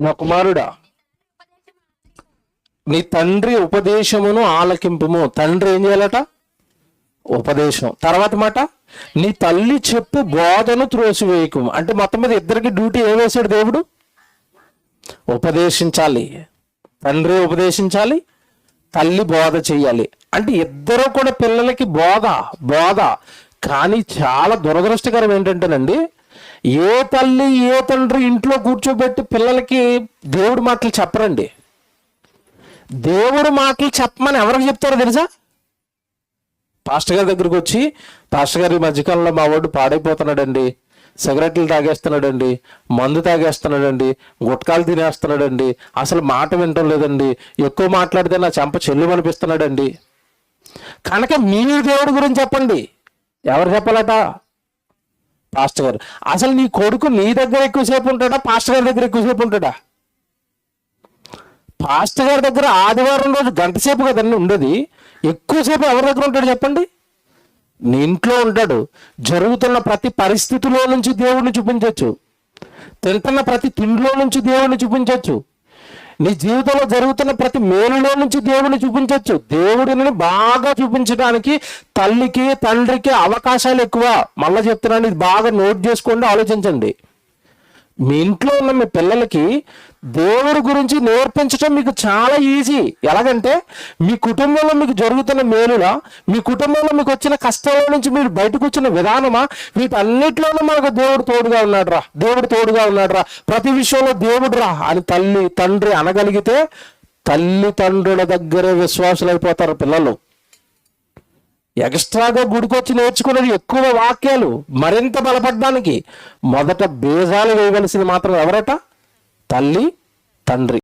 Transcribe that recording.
నా కుమారుడా నీ తండ్రి ఉపదేశమును ఆలకింపుము. తండ్రి ఏం చేయాలట? ఉపదేశం. తర్వాత మాట నీ తల్లి చెప్పు బోధను త్రోసివేయకు. అంటే మొత్తం మీద ఇద్దరికి డ్యూటీ ఏం వేశాడు దేవుడు? ఉపదేశించాలి. తండ్రి ఉపదేశించాలి తల్లి బోధ చేయాలి. అంటే ఇద్దరు కూడా పిల్లలకి బోధ బోధ. కానీ చాలా దురదృష్టకరం ఏంటంటేనండి ఏ తల్లి ఏ తండ్రి ఇంట్లో కూర్చోబెట్టి పిల్లలకి దేవుడి మాటలు చెప్పరండి. దేవుడి మాటలు చెప్పమని ఎవరికి చెప్తారో తెలుసా? పాస్టర్ గారి దగ్గరికి వచ్చి పాస్టర్ గారి మధ్యకాలంలో మా వాడు పాడైపోతున్నాడండి. సిగరెట్లు తాగేస్తున్నాడండి. మందు తాగేస్తున్నాడండి. గుట్కాలు తినేస్తున్నాడండి. అసలు మాట వినటం లేదండి. ఎక్కువ మాట్లాడితే నా చెంప చెల్లు అనిపిస్తున్నాడండి కనుక మీ దేవుడి గురించి చెప్పండి. ఎవరు చెప్పాలట పాస్టర్ గారు. అసలు నీ కొడుకు నీ దగ్గర ఎక్కువసేపు ఉంటాడా? పాస్టర్ గారి దగ్గర ఎక్కువసేపు ఉంటాడా? పాస్టర్ గారి దగ్గర ఆదివారం రోజు గంటసేపు కదండి ఉండేది. ఎక్కువసేపు ఎవరి దగ్గర ఉంటాడు చెప్పండి? నీ ఇంట్లో ఉంటాడు. జరుగుతున్న ప్రతి పరిస్థితిలో నుంచి దేవుడిని చూపించవచ్చు తింటున్న ప్రతి తిండిలో నుంచి దేవుడిని చూపించవచ్చు నీ జీవితంలో జరుగుతున్న ప్రతి మేలులో నుంచి దేవుడిని చూపించవచ్చు దేవుడిని బాగా చూపించడానికి తల్లికి తండ్రికి అవకాశాలు ఎక్కువ. మళ్ళీ చెప్తున్నాను ఇది బాగా నోట్ చేసుకోండి ఆలోచించండి. మీ ఇంట్లో ఉన్న మీ పిల్లలకి దేవుడి గురించి నేర్పించడం మీకు చాలా ఈజీ. ఎలాగంటే మీ కుటుంబంలో మీకు జరుగుతున్న మేలులా మీ కుటుంబంలో మీకు వచ్చిన కష్టాల నుంచి మీరు బయటకు వచ్చిన విధానమా వీటన్నిటిలోనూ మనకు దేవుడు తోడుగా ఉన్నాడు రా దేవుడు తోడుగా ఉన్నాడు రా ప్రతి విషయంలో దేవుడు రా అని తల్లి తండ్రి అనగలిగితే తల్లిదండ్రుల దగ్గరే విశ్వాసులైపోతారు అయిపోతారు పిల్లలు. ఎక్స్ట్రాగా గుడికొచ్చి నేర్చుకునేది ఎక్కువ వాక్యాలు మరింత బలపడడానికి మొదట బేజాలు వేయవలసింది మాత్రం ఎవరట? తల్లి తండ్రి.